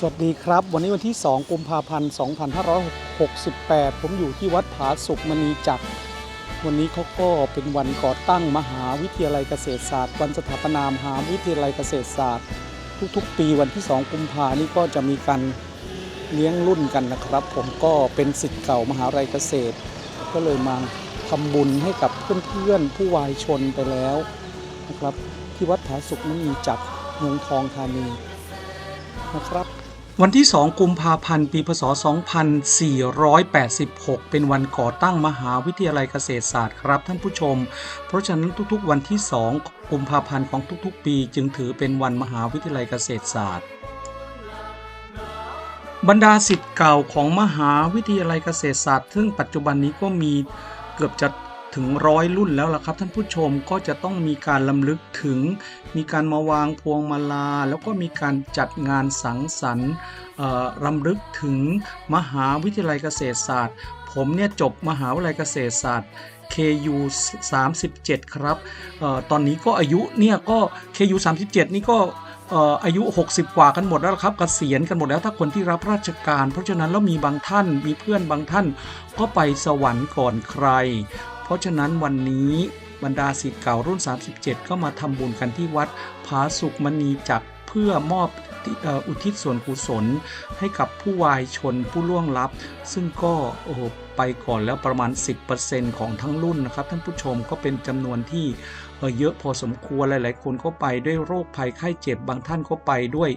สวัสดีครับ วันนี้วันที่ 2 กุมภาพันธ์ 2568 ผมอยู่ที่วัดผาสุกมณีจักร วันนี้เขาก็เป็นวันก่อตั้งมหาวิทยาลัยเกษตรศาสตร์ วันสถาปนามหาวิทยาลัยเกษตรศาสตร์ ทุกๆ ปีวันที่ 2 กุมภานี่ก็จะมีการเลี้ยงรุ่นกันนะครับ ผมก็เป็นสิทธิ์เก่ามหาวิทยาลัยเกษตร ก็เลยมาทำบุญให้กับเพื่อนๆผู้วายชนไปแล้วนะครับ ที่วัดผาสุกมณีจักรเมืองทองธานีนะครับ วันที่ 2 กุมภาพันธ์ ปี พศ 2486 เป็นวันก่อตั้งมหาวิทยาลัยเกษตรศาสตร์ครับท่านผู้ชม เพราะฉะนั้นทุกๆ วันที่ 2 กุมภาพันธ์ของทุกๆ ปีจึงถือเป็นวันมหาวิทยาลัยเกษตรศาสตร์ บรรดาสิทธิ์เก่าของมหาวิทยาลัยเกษตรศาสตร์ ซึ่งปัจจุบันนี้ก็มีเกือบจะ ถึงร้อยรุ่นแล้วล่ะครับ ท่านผู้ชมก็จะต้องมีการลำลึกถึง มีการมาวางพวงมาลา แล้วก็มีการจัดงานสังสรรค์เอ่อรำลึกถึงมหาวิทยาลัยเกษตรศาสตร์ ผมเนี่ยจบมหาวิทยาลัยเกษตรศาสตร์ KU 37 ครับเอ่อตอนนี้ก็อายุเนี่ยก็ KU 37 นี่ก็อออายุ 60 กว่ากันหมดแล้วครับเกษียณกันหมดแล้วถ้าคนที่รับราชการ เพราะฉะนั้นแล้วมีบางท่านมีเพื่อนบางท่านก็ไปสวรรค์ก่อนใคร เพราะฉะนั้นวันนี้บรรดาศิษย์เก่ารุ่น 37 ก็มาทำบุญกันที่วัดผาสุกมณีจักรเพื่อมอบอุทิศส่วนกุศลให้กับผู้วายชนผู้ล่วงลับ ซึ่งก็โอ้โหไปก่อนแล้วประมาณ 10%ของทั้งรุ่นนะครับ ท่านผู้ชมก็เป็นจำนวนที่เเยอะพอสมควรหลาย ๆ คนก็ไปด้วยโรคภัยไข้เจ็บบางท่านก็ไปด้วย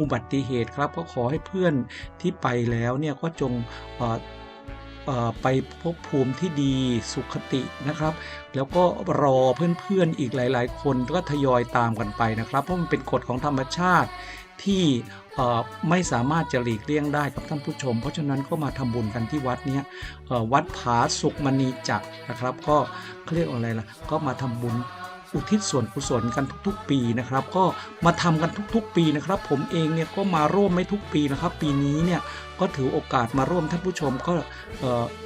อุบัติเหตุครับ ก็ขอให้เพื่อนที่ไปแล้วเนี่ยก็จง ไปพบภูมิที่ดีสุขตินะครับ แล้วก็รอเพื่อนๆอีกหลายๆ คนก็ทยอยตามกันไปนะครับ เพราะมันเป็นกฎของธรรมชาติที่ไม่สามารถจะหลีกเลี่ยงได้กับท่านผู้ชม เพราะฉะนั้นก็มาทำบุญกันที่วัดนี้วัดผาสุกมณีจักรนะครับ ก็เครียกอะไรล่ะก็มาทำบุญ อุทิศส่วนกุศลกันทุก ๆ ปีนะครับ ก็มาทำกันทุก ๆ ปีนะครับ ผมเองเนี่ยก็มาร่วมไม่ทุกปีนะครับ ปีนี้เนี่ยก็ถือโอกาสมาร่วมท่านผู้ชมก็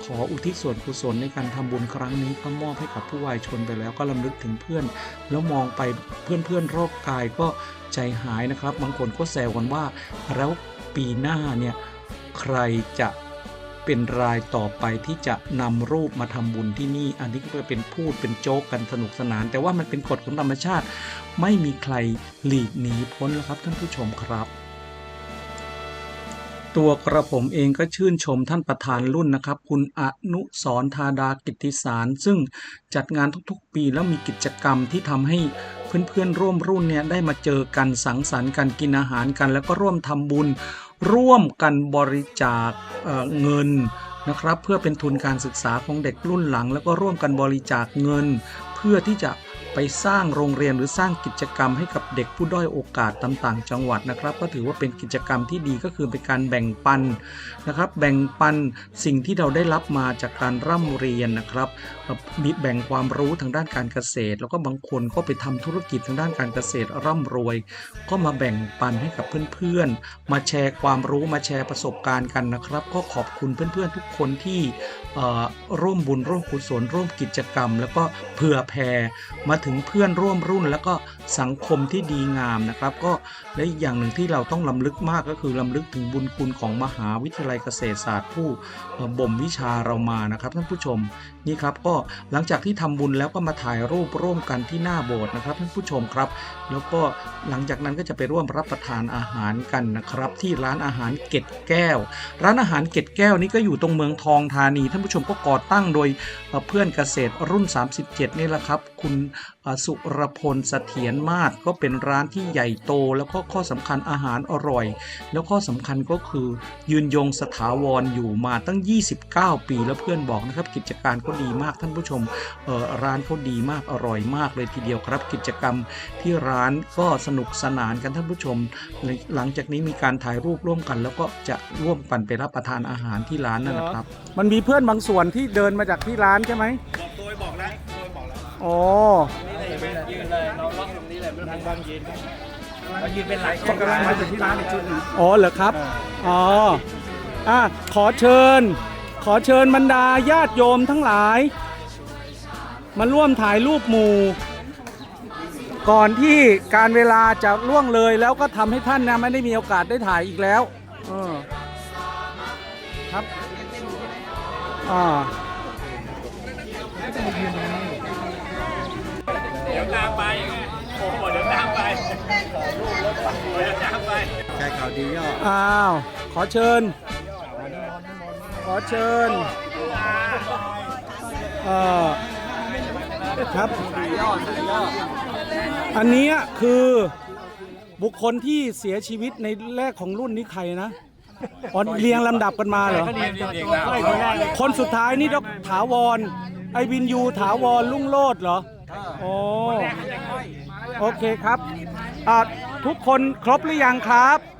ขออุทิศส่วนกุศลในการทำบุญครั้งนี้ก็มอบให้กับผู้วายชนไปแล้วก็ลำลึกถึงเพื่อน แล้วมองไปเพื่อนเพื่อนๆรอบกายก็ใจหายนะครับ บางคนก็แซวกันว่าแล้วปีหน้าเนี่ยใครจะ เป็นรายต่อไปที่จะนำรูปมาทำบุญที่นี่ อันนี้ก็เป็นพูดเป็นโจ๊กกันสนุกสนาน แต่ว่ามันเป็นกฎของธรรมชาติ ไม่มีใครหลีกหนีพ้นแล้วครับท่านผู้ชมครับ ตัวกระผมเองก็ชื่นชมท่านประธานรุ่นนะครับ คุณอนุสรธาดากิตติสาร ซึ่งจัดงานทุกๆปีแล้วมีกิจกรรมที่ทำให้ เพื่อนๆร่วมรุ่นเนี่ยได้มาเจอกันสังสรรค์กันกินอาหารกัน แล้วก็ร่วมทำบุญ ร่วมกันบริจาคเเงินนะครับ เพื่อเป็นทุนการศึกษาของเด็กรุ่นหลัง แล้วก็ร่วมกันบริจาคเงิน เพื่อที่จะ ไปสร้างโรงเรียนหรือสร้างกิจกรรมให้กับเด็กผู้ด้อยโอกาสต่างๆจังหวัดนะครับ ก็ถือว่าเป็นกิจกรรมที่ดีก็คือเป็นการแบ่งปันนะครับ แบ่งปันสิ่งที่เราได้รับมาจากการร่ำเรียนนะครับมีแบ่งความรู้ทางด้านการเกษตร แล้วก็บางคนก็ไปทำธุรกิจทางด้านการเกษตรร่ำรวย ก็มาแบ่งปันให้กับเพื่อนๆ มาแชร์ความรู้มาแชร์ประสบการณ์กันนะครับ ก็ขอบคุณเพื่อนๆทุกคนที่ร่วมบุญร่วมกุศลร่วมกิจกรรม แล้วก็เผื่อแผ่มาถึงเพื่อนร่วมรุ่น แล้วก็สังคมที่ดีงามนะครับ ก็และอีกอย่างหนึ่งที่เราต้องลำลึกมากก็คือลำลึกถึงบุญคุณของมหาวิทยาลัยเกษตรศาสตร์ผู้บ่มวิชาเรามานะครับท่านผู้ชมนี่ครับก็หลังจากที่ทำบุญแล้วก็มาถ่ายรูปร่วมกันที่หน้าโบสถ์นะครับท่านผู้ชมครับ แล้วก็หลังจากนั้นก็จะไปร่วมรับประทานอาหารกันนะครับ ที่ร้านอาหารเกตแก้ว ร้านอาหารเกตแก้วนี่ก็อยู่ตรงเมืองทองธานีท่านผู้ชมก็ก่อตั้งโดยเพื่อนเกษตรรุ่น 37 นี่แหละครับ คุณสุรพลเสถียรมาศก็เป็นร้านที่ใหญ่โต แล้วก็ข้อสำคัญอาหารอร่อย แล้วข้อสำคัญก็คือยืนยงสถาวรอยู่มาตั้ง 29 ปี แล้วเพื่อนบอกนะครับกิจการก็ดีมากท่านผู้ชมร้านเขาดีมากอร่อยมากเลยทีเดียวครับ กิจกรรมที่ร้านก็สนุกสนานกันท่านผู้ชม หลังจากนี้มีการถ่ายรูปร่วมกัน แล้วก็จะร่วมกันไปรับประทานอาหารที่ร้านนั่นนะครับ มันมีเพื่อนบางส่วนที่เดินมาจากที่ร้านใช่ไหมบอกโดยบอกแล้วโดยบอกแล้วอ๋อนี่เลยยืนเลยเราล็อกตรงนี้เลยนั่งบางยืนเรายืนเป็นหลายคนกำลังมาจากที่ร้านอีกชุดนึงอ๋อเหรอครับอ๋ออะขอเชิญ ขอเชิญบรรดาญาติโยมทั้งหลาย มาร่วมถ่ายรูปหมู่ ก่อนที่การเวลาจะล่วงเลยแล้วก็ทำให้ท่านนะไม่ได้มีโอกาสได้ถ่ายอีกแล้วเออครับอ่าเดี๋ยวตามไปไงโอ้โหเดี๋ยวตามไปเดี๋ยวตามไปแค่ข่าวดีย่ออ้าว ขอเชิญข อเชิญเอ่อครับ อันเนี้ยคือบุคคลที่เสียชีวิตในแรกของรุ่นนี้ใครนะอ๋อเรียงลำดับกันมาเหรอ คนสุดท้ายนี่ดอกถาวร ไอวินยูถาวรลุ่งโลดเหรอโอ้โอเคครับอ่าทุกคนครบหรือยังครับอ่าทุ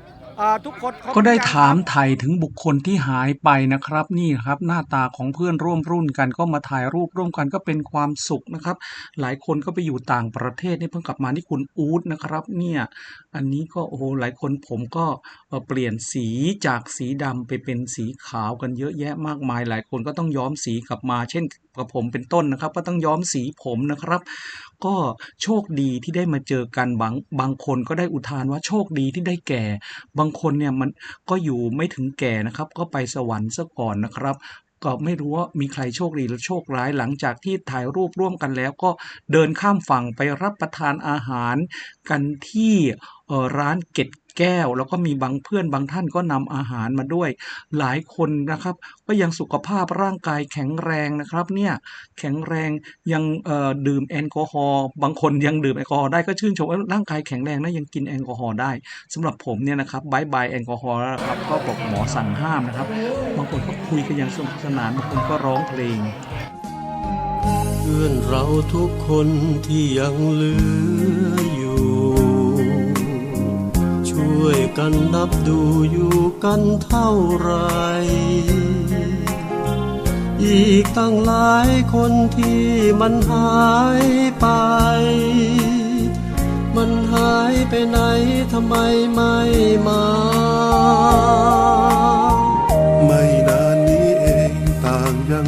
กคนก็ได้ถามไถ่ถึงบุคคลที่หายไปนะครับ นี่ครับ หน้าตาของเพื่อนร่วมรุ่นกันก็มาถ่ายรูปร่วมกันก็เป็นความสุขนะครับ หลายคนก็ไปอยู่ต่างประเทศนี่เพิ่งกลับมาที่คุณอู๊ดนะครับ เนี่ย อันนี้ก็โอ้โหหลายคนผมก็เอ่อเปลี่ยนสีจากสีดำไปเป็นสีขาวกันเยอะแยะมากมาย หลายคนก็ต้องย้อมสีกลับมาเช่นกับผมเป็นต้นนะครับ ก็ต้องย้อมสีผมนะครับ ก็โชคดีที่ได้มาเจอกันบางบางคนก็ได้อุทานว่าโชคดีที่ได้แก่ บางคนเนี่ยมันก็อยู่ไม่ถึงแก่นะครับ ก็ไปสวรรค์ซะก่อนนะครับ ก็ไม่รู้ว่ามีใครโชคดีหรือโชคร้ายหลังจากที่ถ่ายรูปร่วมกันแล้วก็เดินข้ามฝั่งไปรับประทานอาหาร กันที่ร้านเกร็ดแก้ว แล้วก็มีบางเพื่อนบางท่านก็นำอาหารมาด้วย หลายคนนะครับ ก็ยังสุขภาพร่างกายแข็งแรงนะครับ เนี่ยแข็งแรงยังดื่มแอลกอฮอล์บางคนยังดื่มแอลกอฮอล์ได้ก็ชื่นชมว่าร่างกายแข็งแรงนะยังกินแอลกอฮอล์ได้สำหรับผมเนี่ยนะครับบายบายแอลกอฮอล์นะครับก็บอกหมอสั่งห้ามนะครับางคนก็คุยกันอย่างสนุกสนานบางคนก็ร้องเพลง เพื่อนเราทุกคนที่ยังเหลืออยู่ ช่วยกันนับดูอยู่กันเท่าไร อีกตั้งหลายคนที่มันหายไป มันหายไปไหนทำไมไม่มา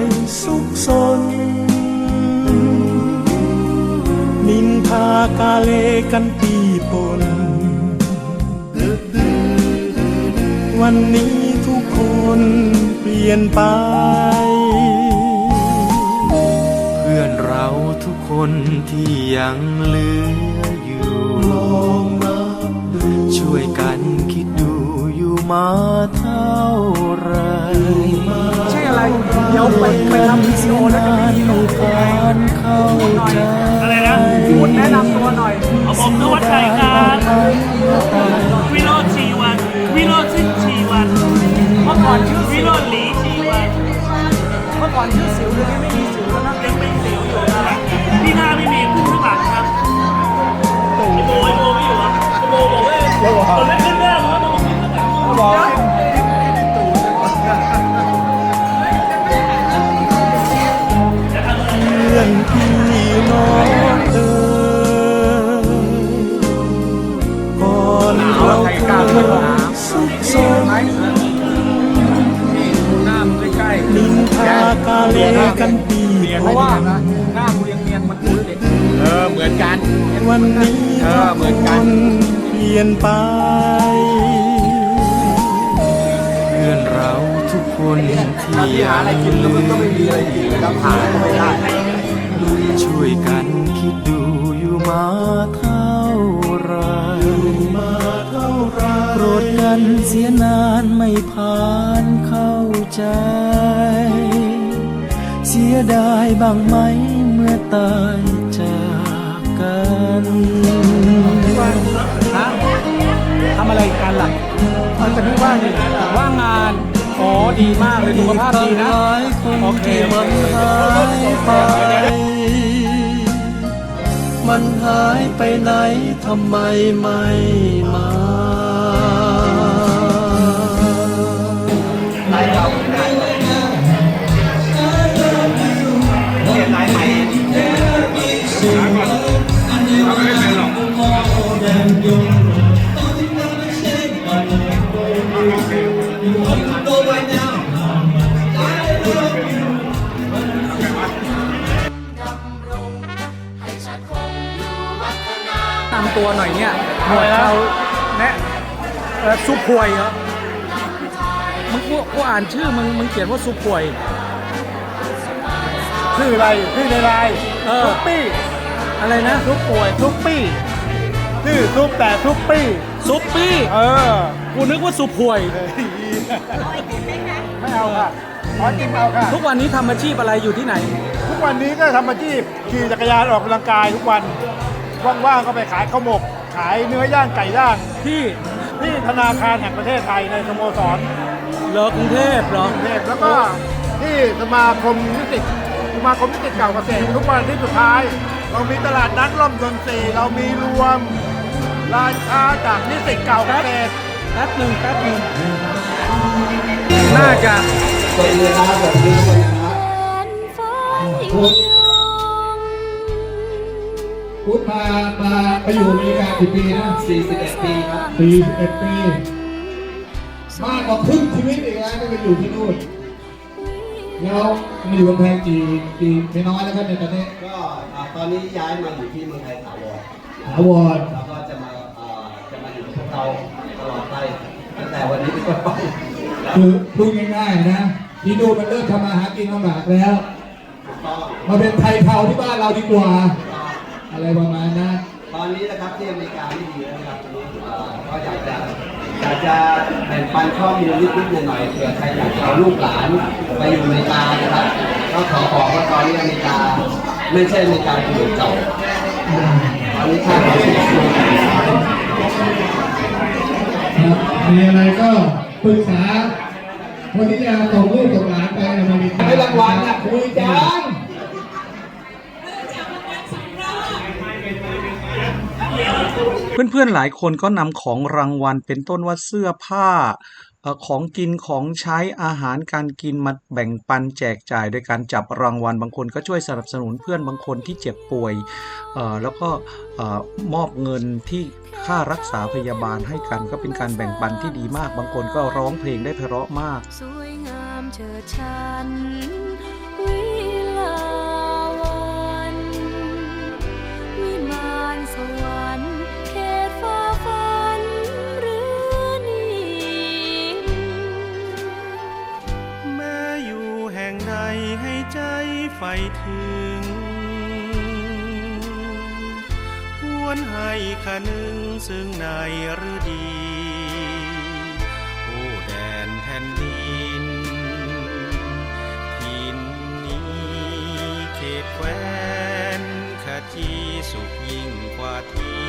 ยสุขสน นินทากาเลกันปีปน วันนี้ทุกคนเปลี่ยนไป เพื่อนเราทุกคนที่ยังเหลืออยู่ลองนับดูช่วยกันคิดดูอยู่มาเท่าไหร่ อะไร เดี๋ยวไปไปทำวิดีโอแล้วจะมีไม่ผ่านเข้าใจอะไรนะพูดแนะนำตัวหน่อยเอาผมนวัดชัยครับวิโรจน์ชีวัน วิโรจน์ชิดชีวัน เมื่อก่อนชื่อวิสิวโรจน์หลีชีวัน เมื่อก่อนชื่อสิวเดี๋ยวนี้ไม่มีสิวแล้วนะยังเป็นสิวอยู่ครับที่หน้าไม่มี ลี่ยนไป เพื่อนเราทุกคนที่ที่หาอะไรกินแล้วมันก็ไม่มีอะไรกินแล้วหาไม่ได้ช่วยกันคิดดูอยู่มาเท่าไรมาเท่าไรโกรธกันเสียนานไม่ผ่านเข้าใจ เสียดายบ้างไหมเมื่อตายจากกัน ทำอะไรกันล่ะมันจะไม่ว่างนี่ว่างงาน อ๋อ ดีมากเลยสุขภาพดีนะ โอเคมันหายไป มันหายไปไหนทำไมไม่มา ตามตัวหน่อยเนี่ยหน่วยเราแนะเอ่อซุปพวยเหรอมึงกูกูอ่านชื่อมึงมึงเขียนว่าซุปพวยชื่ออะไรชื่อในไลน์เออซุปปี้อะไรนะซุปป่วยซุปปี้ชื่อซุปแต่ซุปปี้ซุปปี้เออกูนึกว่าซุปพวยไม่เอาค่ะขอกินเอาค่ะทุกวันนี้ทำอาชีพอะไรอยู่ที่ไหน ทุกวันนี้ก็ทำอาชีพขี่จักรยานออกกำลังกายทุกวัน ว่างๆก็ไปขายข้าวหมก ขายเนื้อย่างไก่ย่างที่ที่ธนาคารแห่งประเทศไทยในสโมสรเหรอกรุงเทพเหรอกรุงเทพแล้วก็ที่สมาคมนิสิตสมาคมนิสิตเก่าเกษตรทุกวันที่สุดท้าย เรามีตลาดนัดร่อมดนตรีเรามีรวมร้านค้าจากนิสิตเก่าเกษตรแป๊บหนึ่งแป๊บหนึ่งน่าจะพุ ทธมามาไปอยู่อเมริกากี่ปีนะ41 ปีครับ41ปีมากกว่าครึ่งชีวิตอีกแล้วที่ไปอยู่ที่นู่นแล้วมาอยู่กำแพงกี่กี่ไม่น้อยแล้วครับในยตอนนี้ก็อ่าตอนนี้ย้ายมาอยู่ที่เมืองไทยถาวรถาวรแล้วก็จะมาอ่าจะมาอยู่กับพวกเราตลอดไปตั้งแต่วันนี้เป็นต้นไปคือพูดง่ายๆนะที่นู่นมันเริ่มทำมาหากินลำบากแล้ว ถูกต้อง มาเป็นไทยเผาที่บ้านเราดีกว่า อะไรประมาณนั้นตอนนี้นะครับที่อเมริกาไม่ดีแล้วนะครับอ่าก็อยากจะอยากจะแบ่งปันข้อมูลนิดๆหน่อยๆเผื่อใครอยากจะเอาลูกหลานไปอยู่อเมริกานะครับก็ขอบอกว่าตอนนี้อเมริกาไม่ใช่อเมริกาที่เก่าตอนนี้ชาติของชีวิตครับมีอะไรก็ปรึกษาคนที่จะส่งลูกส่งหลานไปอเมริกาให้รางวัลนะคุยจัง เพื่อนๆหลายคนก็นำของรางวัลเป็นต้นว่าเสื้อผ้าของกินของใช้อาหารการกินมาแบ่งปันแจกจ่ายโดยการจับรางวัลบางคนก็ช่วยสนับสนุนเพื่อนบางคนที่เจ็บป่วยแล้วก็มอบเงินที่ค่ารักษาพยาบาลให้กันก็เป็นการแบ่งปันที่ดีมาก บางคนก็ร้องเพลงได้ไพเราะมากสวยงามเฉิดชัน ใฝ่ถึง หวนให้คนึงซึ่งในฤดี โอ้แดนแผ่นดินทินนี้เขตแควนขจีสุขยิ่งกว่าที่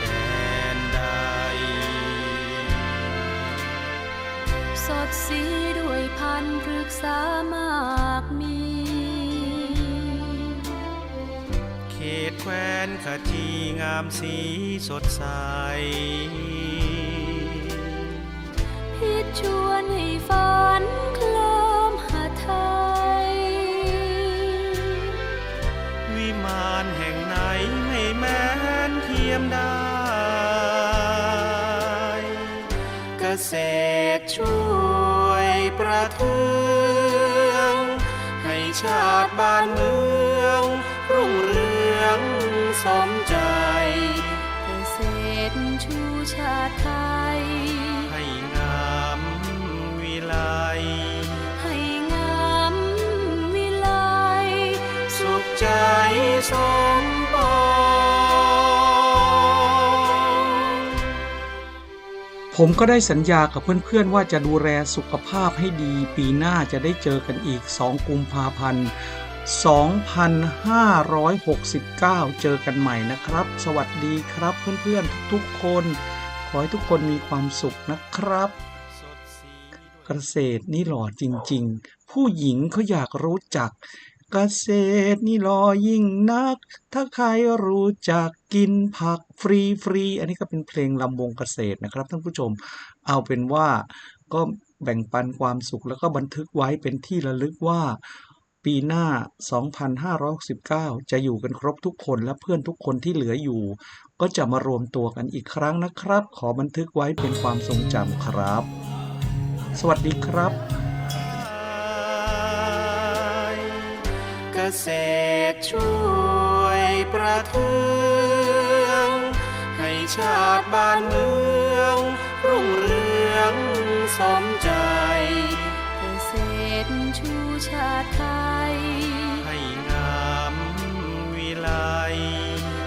แดนใด สดสีด้วยพันธุ์พฤกษามากมี แควนขจีงามสีสดใสพิดชวนให้ฝันเคลิมหาไทย วิมานแห่งไหนไม่แม้นเทียมได้ เกษตรช่วยประเทือง ให้ชาติบ้านเมือง สมใจเกษตรชูชาติไทย ให้งามวิไลให้งามวิไลสุขใจสมปองผมก็ได้สัญญากับเพื่อนๆ ว่าจะดูแลสุขภาพให้ดี ปีหน้าจะได้เจอกันอีก 2 กุมภาพันธ์ 2569 เจอกันใหม่นะครับ สวัสดีครับเพื่อนๆทุกๆคน ขอให้ทุกคนมีความสุขนะครับ เกษตรนี่หล่อจริง ๆ ผู้หญิงเขาอยากรู้จัก เกษตรนี่หล่อยิ่งนัก ถ้าใครรู้จักกินผักฟรีฟรีๆอันนี้ก็เป็นเพลงลำวงเกษตรนะครับท่านผู้ชม เอาเป็นว่าก็แบ่งปันความสุขแล้วก็บันทึกไว้เป็นที่ระลึกว่า ปีหน้า 2569 จะอยู่กันครบทุกคนและเพื่อนทุกคนที่เหลืออยู่ ก็จะมารวมตัวกันอีกครั้งนะครับ ขอบันทึกไว้เป็นความทรงจำครับ สวัสดีครับเกษตรช่วยประทืองให้ชาติบ้านเมือง รุ่งเรืองสมใจ ตรชูชาติไทย ให้งามวิไล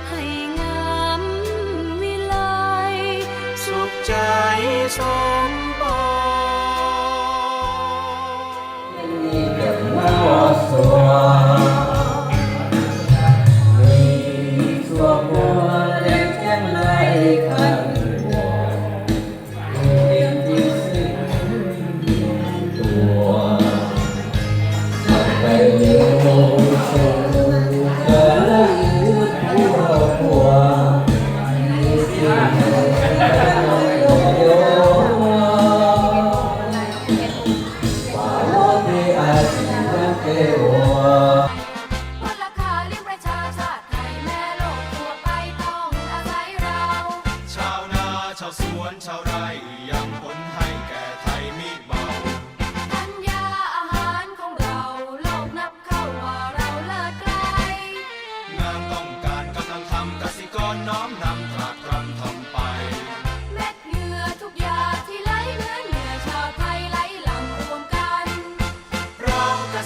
ให้งามวิไลสุขใจสมปองพ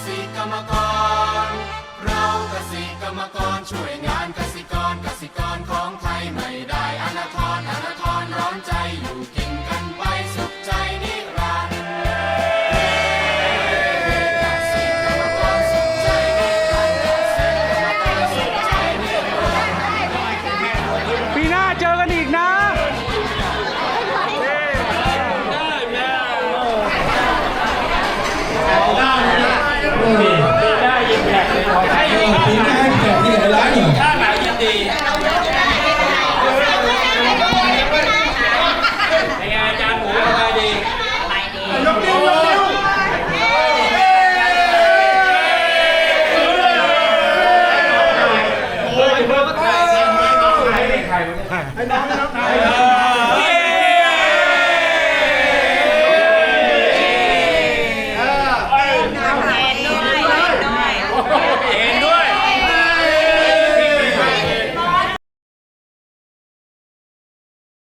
ษตรกรรมกร เราเกษตรกรรมกรช่วยงานเกษตรกรเกษตรกรของไทยไม่ได้